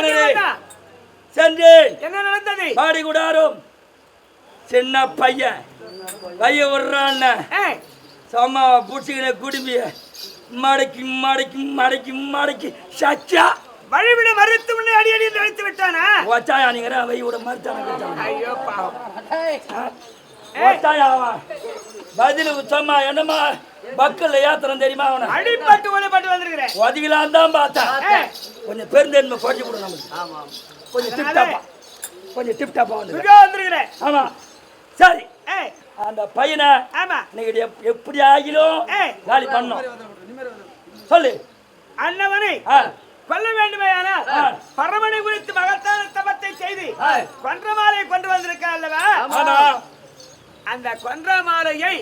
நானே வந்தா? சென்று. என்ன நடந்தது? பாடி கூடாரும் சின்ன பையன் கைய விடுறான் சம்மா பிடிச்சிக்கிற குடும்பிய மடக்கி மடக்கி மடக்கி மடக்கி. சச்சா. வழிவிட மறுத்து முன்னே அடி அடி அழைத்து விட்டானா? வச்சாயா நீங்க வை விட மறுத்தான ஐயோ பாவம். அவன் பதில் சும்மா என்னம்மா? பக்கல்ல ஏத்துறோம் தெரியுமா அவனை? அடிப்பட்டு ஒளிப்பட்டு வந்திருக்கிறேன். ஒதுக்கலாம் தான் பார்த்தேன். ஏய், கொஞ்சம் பெருந்தன்மை குறைச்சி கொடு நமக்கு கொஞ்சம் டிப் டாப்பா கொஞ்சம் டிப் டாப்பா வந்து வந்திருக்கிறேன். ஆமா. சரி. அந்த பையனை ஆமா. எப்- எப்படி ஆகிலும். காலி பண்ணோம் சொல்லு. அன்னவனை ஆ, கொல்ல வேண்டுமேயானால் ஆ. பரமனை குறித்து மகத்தான தபத்தை செய்து ஆ. கொன்றமாலை கொண்டு வந்திருக்க அல்லவா? அந்த கொன்றமாலையை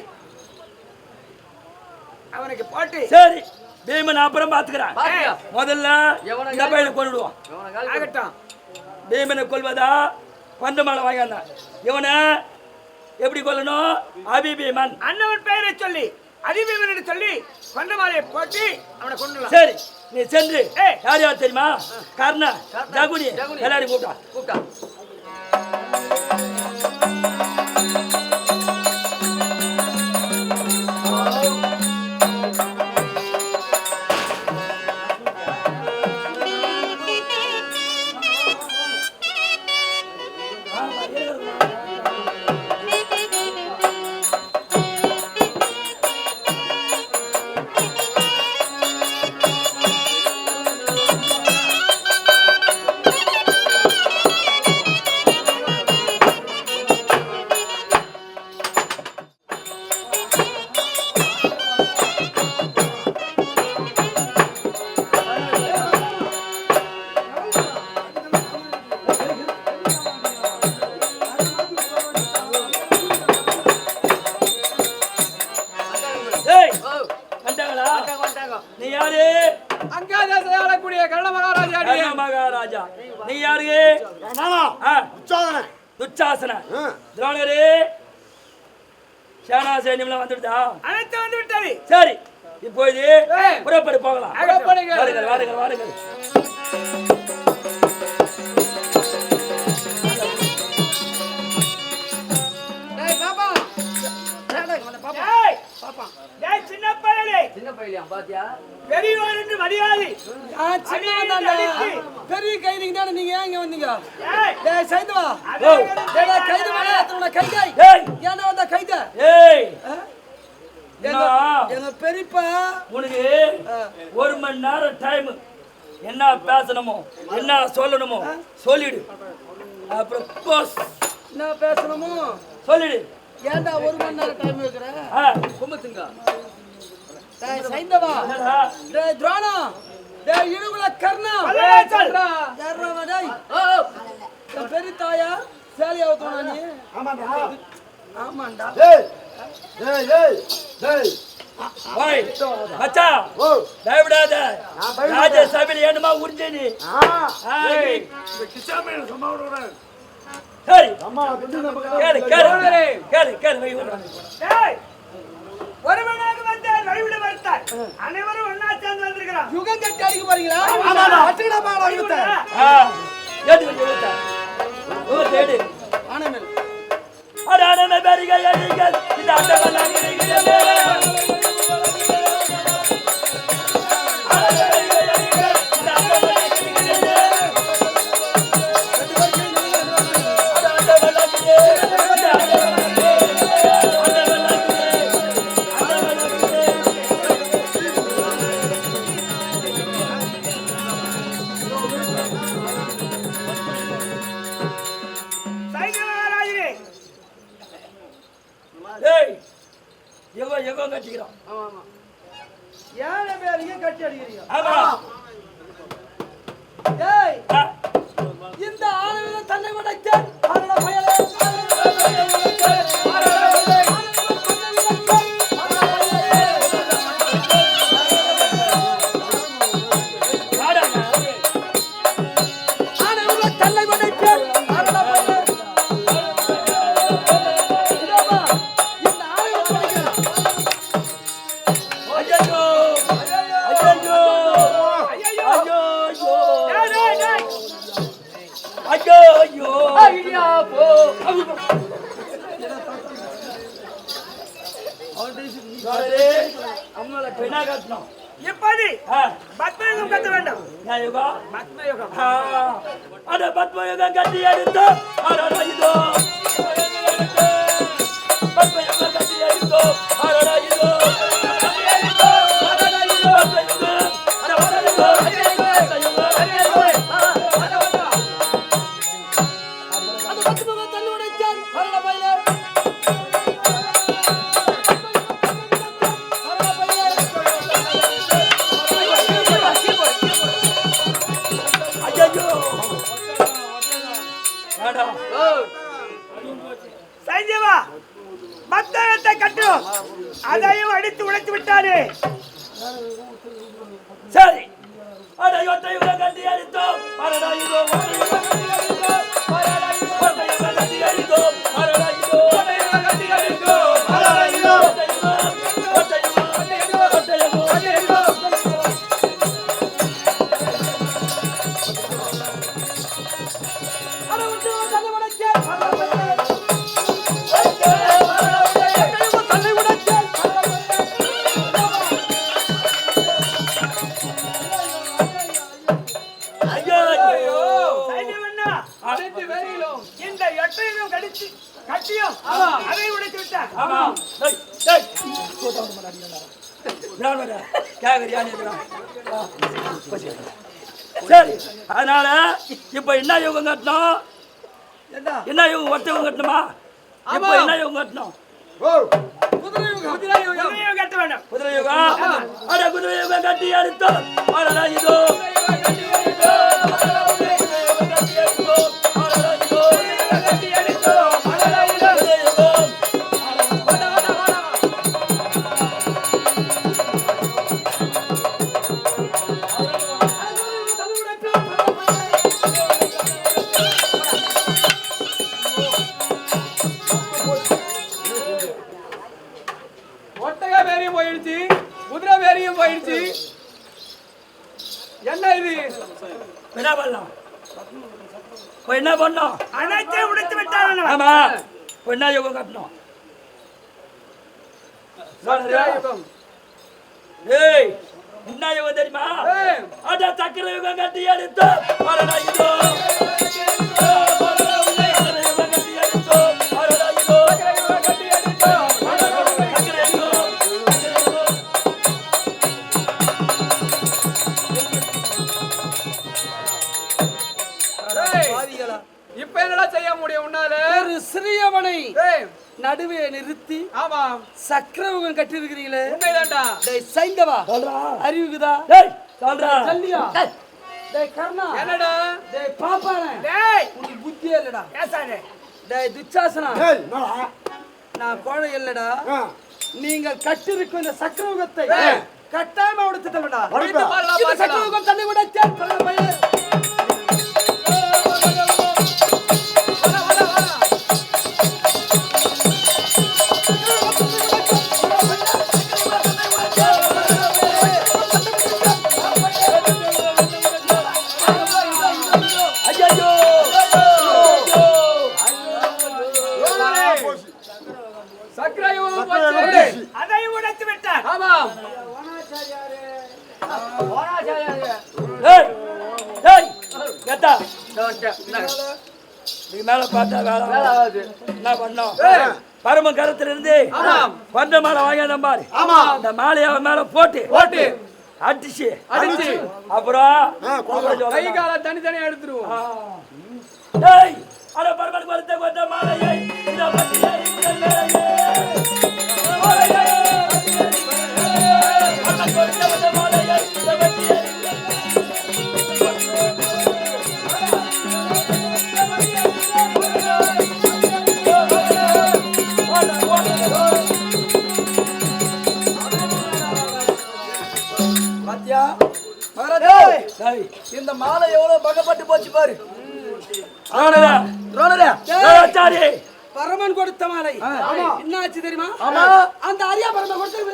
அவனுக்கு போட்டு. சரி பீமன் அப்புறம் பாத்துக்கிறேன். முதல்ல இந்த பையனை கொண்டுடுவோம் ஆகட்டும். பீமனை கொல்வதா? பந்து மலை வாங்கியாந்தான் இவனை எப்படி கொல்லணும்? அபிபீமன். அண்ணவன் பெயரை சொல்லி அதிபீமன் என்று சொல்லி கொன்றமாலையை போட்டு அவனை கொண்டுலாம் சரி நீ சென்று. யார் யார் தெரியுமா? கர்ண ஜகுனி. ஜகுனி. எல்லாரையும் கூப்பிட்டா. கூப்பிட்டா. துச்சாசன துரோணரே சேனா சைன்யம்லாம் வந்துடுதா? அழைத்து வந்து விட்டது. சரி இப்போது ஏய். புறப்படு போகலாம். வாருங்கள் வாருங்கள் வாருங்கள். பையலியா பாத்தியா? பெரியவர் என்று மரியாதை. பெரிய கைதிங்க தானே நீங்க ஏன் இங்க வந்தீங்க? டேய் சைதுவா டேய் கைது மேல ஏத்துறவன கைதை ஏய். ஏன்டா வந்த கைத? ஏய். எங்க என்ன? எங்க பெரியப்பா. உனக்கு ஒரு மணி நேரம் டைம் என்ன பேசணுமோ என்ன சொல்லணுமோ சொல்லிடு. அப்புறம் என்ன பேசணுமோ? சொல்லிடு. ஏன்டா ஒரு மணி நேரம் டைம் வைக்கிற கும்பத்துங்க. சைந்தவா. துரோணா. டேய் இடுகுல கர்ணா. பல்லவே சொல். யாரா அவன் டேய் ஓ என் பெரிய தாயா? சேலியா ஊத்துனா நீ? ஆமாண்டா. ஓய், மச்சான், பயப்படாத. ராஜசபையில் ஏனுமா உறிஞ்ச நீ? ஆய். சரி. கேளு கேளு. கேளு கேளு வை விடுறேன். ஏய், ஒருவனாக வந்த வழிவிட மறுத்தார் அனைவரும் ஒன்னா சேர்ந்து வந்திருக்கிறான் யுகம் கட்டி அடிக்க போறீங்களா? அட்டுடா பாடா யுத்த ஆ, ஏத்து வை, ஏத்து. ஊத்து, எடு. ஆனமேல் அடானமே பெருக எடிகள், இந்த கிடைக்கிறது. ஏய் எவன் எவன் கட்டிக்கிறான்? ஆமா ஆமா ஏழை பேரையும் கட்டி அடிக்கிறீங்க. ஆமா. ஏய் இந்த ஆளுநர் தன்னை விட ஆளுநர் பயலே. ஐயோ ஐயோ ஐயா போ அம்மால பெண்ணா கட்டணும் எப்படி ஆ, பத்மயுகம் கத்த வேண்டும் என்ன யுகம் பத்மயுகம் கட்டி எடுத்து இதோ இதோ சரி அதனால இப்ப என்ன யுகம் கட்டணும்? என்ன? யுகம் யுகம் கட்டணுமா? இப்ப. என்ன யுகம் கட்டணும்? குதிரை யுகம். கட்ட வேண்டும். குதிரை யுகம் அட குதிரை யுகம் கட்டி அடடா இதோ. போயிடுச்சு என்ன இது என்ன பண்ணலாம் என்ன பண்ணோம்? அனைத்தையும் உடைத்து விட்டார் ஆமா. என்ன யுகம் கட்டணும் ஏய் என்ன யுகம் தெரியுமா. அட சக்கர யுகம் கட்டி எடுத்தோ இப்ப என்னடா செய்ய முடியும் உன்னால? ஒரு சிறியவனை நடுவே நிறுத்தி ஆமா. சக்கரவுகம் கட்டி இருக்கிறீங்களே உண்மைதான்டா. டேய் சைந்தவா. சொல்றா. அறிவுக்குதா? டேய் சொல்றா. கல்லியா டேய். கர்ணா. என்னடா? டேய் பாப்பானே. டேய். உனக்கு புத்தியே இல்லடா. பேசாதே. டேய் துச்சாசனா. நான் கோழை இல்லடா. நீங்கள் கட்டிருக்கும் இந்த சக்கரவுகத்தை கட்டாயமா உடுத்துட்டா இந்த சக்கரவுகம் தன்னை உடைச்சான் சொல்ல பையன். கேட்டா நீ மேல பார்த்தா வேலை ஆகாது. என்ன பண்ணோம்? பரம கருத்துல இருந்து பண்ட மாலை வாங்கியாந்த பாரு. ஆமா அந்த மாலையை அவன் மேல போட்டு போட்டு. அடிச்சு. அடிச்சு. அப்புறம் கை கால தனித்தனியா எடுத்துருவோம். அட பரமன் கொடுத்த கொண்ட இந்த மாலை எவ்வளவு பகப்பட்டு போச்சு பாரு. பரமன் கொடுத்த மாலை. என்னாச்சு தெரியுமா? அந்த அரியா பரமன் கொடுத்த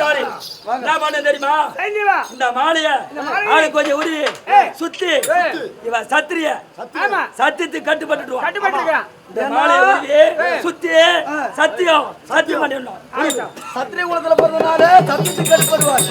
சாரி என்ன பண்ண தெரியுமா? இந்த மாலைய ஆளு கொஞ்சம் உரி சுத்தி. இவ சத்திரிய. சத்தியத்துக்கு கட்டுப்பட்டுடுவான் இந்த மாலைய உருவி சுத்தி. சத்தியம். சத்தியம் பண்ணிடணும். சத்திரிய குலத்துல பிறந்தனால சத்தியத்துக்கு கட்டுப்படுவார்